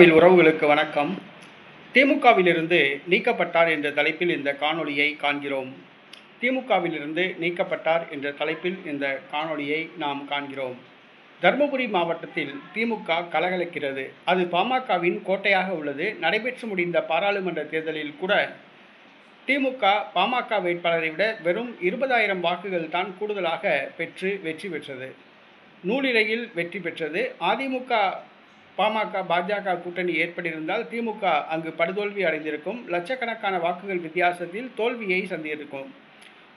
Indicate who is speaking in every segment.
Speaker 1: கோவில் உறவுகளுக்கு வணக்கம். திமுகவிலிருந்து நீக்கப்பட்டார் என்ற தலைப்பில் இந்த காணொளியை காண்கிறோம். திமுகவிலிருந்து நீக்கப்பட்டார் என்ற தலைப்பில் இந்த காணொளியை நாம் காண்கிறோம். தருமபுரி மாவட்டத்தில் திமுக கலகலக்கிறது. அது பாமகவின் கோட்டையாக உள்ளது. நடைபெற்று முடிந்த பாராளுமன்ற தேர்தலில் கூட திமுக பாமக வேட்பாளரை விட வெறும் இருபதாயிரம் வாக்குகள் தான் கூடுதலாக பெற்று வெற்றி பெற்றது. நூலிலையில் வெற்றி பெற்றது. அதிமுக பாமக பாஜக கூட்டணி ஏற்பட்டிருந்தால் திமுக அங்கு படுதோல்வி அடைந்திருக்கும். லட்சக்கணக்கான வாக்குகள் வித்தியாசத்தில் தோல்வியை சந்தியிருக்கும்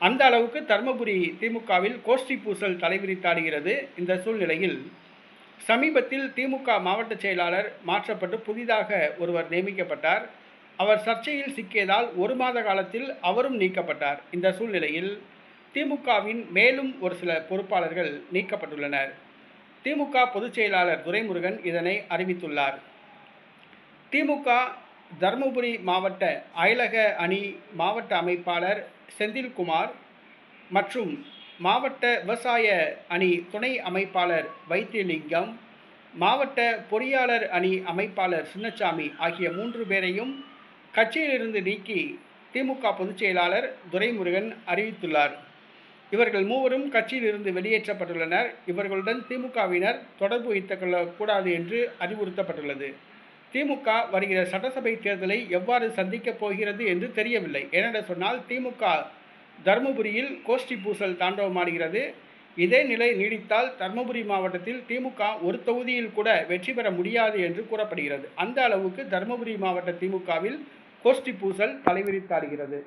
Speaker 1: அந்த அளவுக்கு தர்மபுரி திமுகவில் கோஷ்டி பூசல் தலைவிரித்தாடுகிறது இந்த சூழ்நிலையில். சமீபத்தில் திமுக மாவட்ட செயலாளர் மாற்றப்பட்டு புதிதாக ஒருவர் நியமிக்கப்பட்டார். அவர் சர்ச்சையில் சிக்கியதால் ஒரு மாத காலத்தில் அவரும் நீக்கப்பட்டார். இந்த சூழ்நிலையில் திமுகவின் மேலும் ஒரு சில பொறுப்பாளர்கள் நீக்கப்பட்டுள்ளனர். திமுக பொதுச் செயலாளர் துரைமுருகன் இதனை அறிவித்துள்ளார். திமுக தருமபுரி மாவட்ட அயலக அணி மாவட்ட அமைப்பாளர் செந்தில்குமார் மற்றும் மாவட்ட விவசாய அணி துணை அமைப்பாளர் வைத்தியலிங்கம் மாவட்ட பொறியாளர் அணி அமைப்பாளர் சின்னசாமி ஆகிய மூன்று பேரையும் கட்சியிலிருந்து நீக்கி திமுக பொதுச் செயலாளர் துரைமுருகன் அறிவித்துள்ளார். இவர்கள் மூவரும் கட்சியிலிருந்து வெளியேற்றப்பட்டுள்ளனர். இவர்களுடன் திமுகவினர் தொடர்பு வைத்துக் கொள்ளக்கூடாது என்று அறிவுறுத்தப்பட்டுள்ளது. திமுக வருகிற சட்டசபை தேர்தலை எவ்வாறு சந்திக்கப் போகிறது என்று தெரியவில்லை. ஏனென்று சொன்னால் திமுக தருமபுரியில் கோஷ்டி பூசல் தாண்டவமாடுகிறது இதே நிலை நீடித்தால் தருமபுரி மாவட்டத்தில் திமுக ஒரு தொகுதியில் கூட வெற்றி பெற முடியாது என்று கூறப்படுகிறது. அந்த அளவுக்கு தருமபுரி மாவட்ட திமுகவில் கோஷ்டி பூசல் தலைவிரித்தாடுகிறது